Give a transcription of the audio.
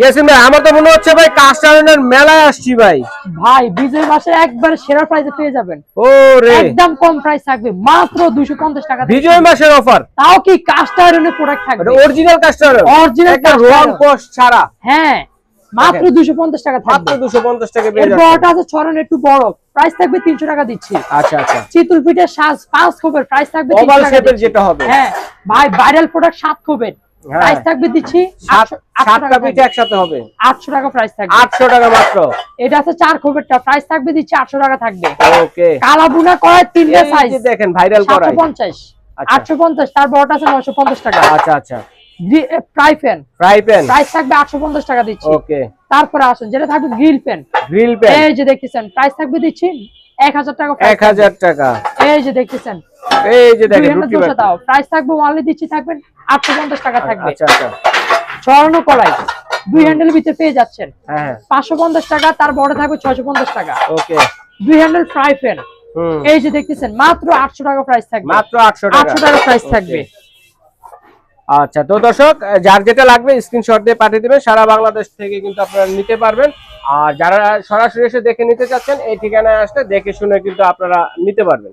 ইয়াসিন ভাই আমার তো মনে হচ্ছে ভাই কাস্টারের মেলায় আসছি ভাই। ভাই বিজয় মাসের একবার সেরা প্রাইসে পেয়ে যাবেন। ও রে। একদম কম প্রাইস থাকবে মাত্র দুশো পঞ্চাশ টাকা থেকে। বিজয় মাসের অফার তাও কি কাস্টরনের প্রোডাক্ট থাকবে? অরিজিনাল কাস্টার Original একটা রং। কোষ ছাড়া। হ্যাঁ মাত্র দুশো পঞ্চাশ টাকা থাকবে। দুশো পঞ্চাশ টাকা পেয়ে যাচ্ছে বড়টা আছে ছড়ানো একটু বড়। প্রাইস থাকবে তিনশো টাকা দিচ্ছি। আচ্ছা আচ্ছা। চিতুল পিঠের সাজ পাঁচ খোপের। প্রাইস থাকবে 300 ওভাল শেপের যেটা হবে। হ্যাঁ ভাই ভাইরাল প্রোডাক্ট সাত খোপের। প্রাইস থাকবে দিচ্ছি সাত আটশো- আটশো সাতটা টাকা একসাথে হবে। আটশো টাকা প্রাইস থাকবে। আটশো টাকা মাত্র। এটা আছে চার খোপেরটা। প্রাইস থাকবে দিচ্ছি আটশো টাকা থাকবে। ওকে কালা বুনা করার তিনটা সাইজ দেখেন ভাইরাল সাতশো করাই পঞ্চাশ। আচ্ছা। আটশো পঞ্চাশ তার বড়টা আছে নয়শো পঞ্চাশ টাকা। আচ্ছা আচ্ছা। Fry pan fry pan price থাকবে আটশো পঞ্চাশ টাকা দিচ্ছি। ওকে তারপরে আসুন যেটা থাকবে গ্রিল প্যান গ্রিল প্যান এই যে দেখতেছেন প্রাইস থাকবে দিচ্ছি এক হাজার টাকা এক হাজার টাকা। এই যে দেখতেছেন এই যে দেখেন রুটি বাটি। দাও। প্রাইস থাকবে ওয়ানলি দিচ্ছি থাকবেন আটশো পঞ্চাশ টাকা থাকবে। আচ্ছা আচ্ছা। স্বর্ণ কলাই দুই হ্যান্ডেল ভিতরে পেয়ে যাচ্ছেন। হ্যাঁ হ্যাঁ। পাঁচশো পঞ্চাশ টাকা তার বড় থাকবে ছয়শো পঞ্চাশ টাকা। ওকে। দুই হ্যান্ডেল ফ্রাই প্যান এই যে দেখতেছেন মাত্র আটশো টাকা প্রাইস থাকবে। মাত্র আটশো টাকা। আটশো টাকা প্রাইস থাকবে। আচ্ছা তো দর্শক যার যেটা লাগবে স্ক্রিনশট দিয়ে পাঠিয়ে দিবেন। সারা বাংলাদেশ থেকে কিন্তু আপনারা নিতে পারবেন। আর যারা সরাসরি এসে দেখে নিতে চাচ্ছেন এই ঠিকানায় আসলে দেখে শুনে কিন্তু আপনারা নিতে পারবেন।